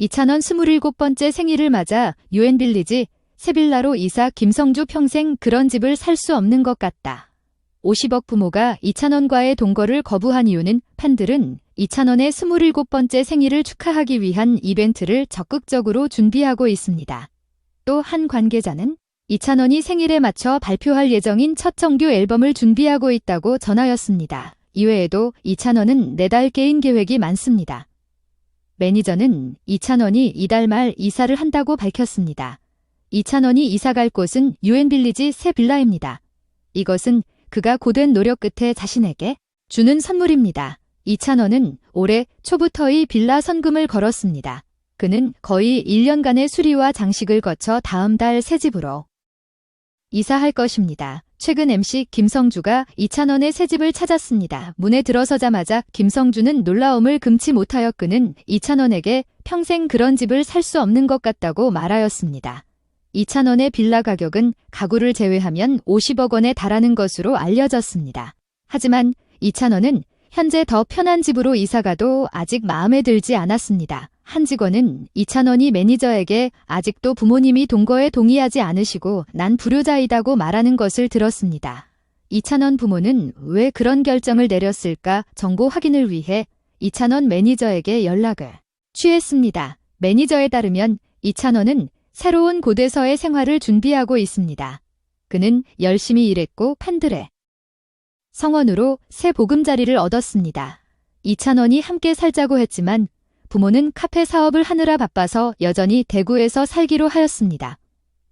이찬원 27번째 생일을 맞아 유엔빌리지 세빌라로 이사 김성주 평생 그런 집을 살 수 없는 것 같다. 50억 부모가 이찬원과의 동거를 거부한 이유는 팬들은 이찬원의 27번째 생일을 축하하기 위한 이벤트를 적극적으로 준비하고 있습니다. 또 한 관계자는 이찬원이 생일에 맞춰 발표할 예정인 첫 정규 앨범을 준비하고 있다고 전하였습니다. 이외에도 이찬원은 내달 개인 계획이 많습니다. 매니저는 이찬원이 이달 말 이사를 한다고 밝혔습니다. 이찬원이 이사 갈 곳은 유엔빌리지 새 빌라입니다. 이것은 그가 고된 노력 끝에 자신에게 주는 선물입니다. 이찬원은 올해 초부터의 빌라 선금을 걸었습니다. 그는 거의 1년간의 수리와 장식을 거쳐 다음 달 새 집으로 이사할 것입니다. 최근 MC 김성주가 이찬원의 새 집을 찾았습니다. 문에 들어서자마자 김성주는 놀라움을 금치 못하여 그는 이찬원에게 평생 그런 집을 살 수 없는 것 같다고 말하였습니다. 이찬원의 빌라 가격은 가구를 제외하면 50억 원에 달하는 것으로 알려졌습니다. 하지만 이찬원은 현재 더 편한 집으로 이사가도 아직 마음에 들지 않았습니다. 한 직원은 이찬원이 매니저에게 아직도 부모님이 동거에 동의하지 않으시고 난 불효자이다고 말하는 것을 들었습니다. 이찬원 부모는 왜 그런 결정을 내렸을까 정보 확인을 위해 이찬원 매니저에게 연락을 취했습니다. 매니저에 따르면 이찬원은 새로운 곳에서의 생활을 준비하고 있습니다. 그는 열심히 일했고 팬들의 성원으로 새 보금자리를 얻었습니다. 이찬원이 함께 살자고 했지만 부모는 카페 사업을 하느라 바빠서 여전히 대구에서 살기로 하였습니다.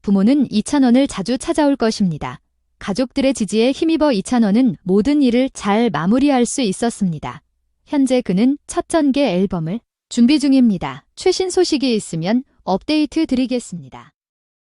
부모는 이찬원을 자주 찾아올 것입니다. 가족들의 지지에 힘입어 이찬원은 모든 일을 잘 마무리할 수 있었습니다. 현재 그는 첫 전개 앨범을 준비 중입니다. 최신 소식이 있으면 업데이트 드리겠습니다.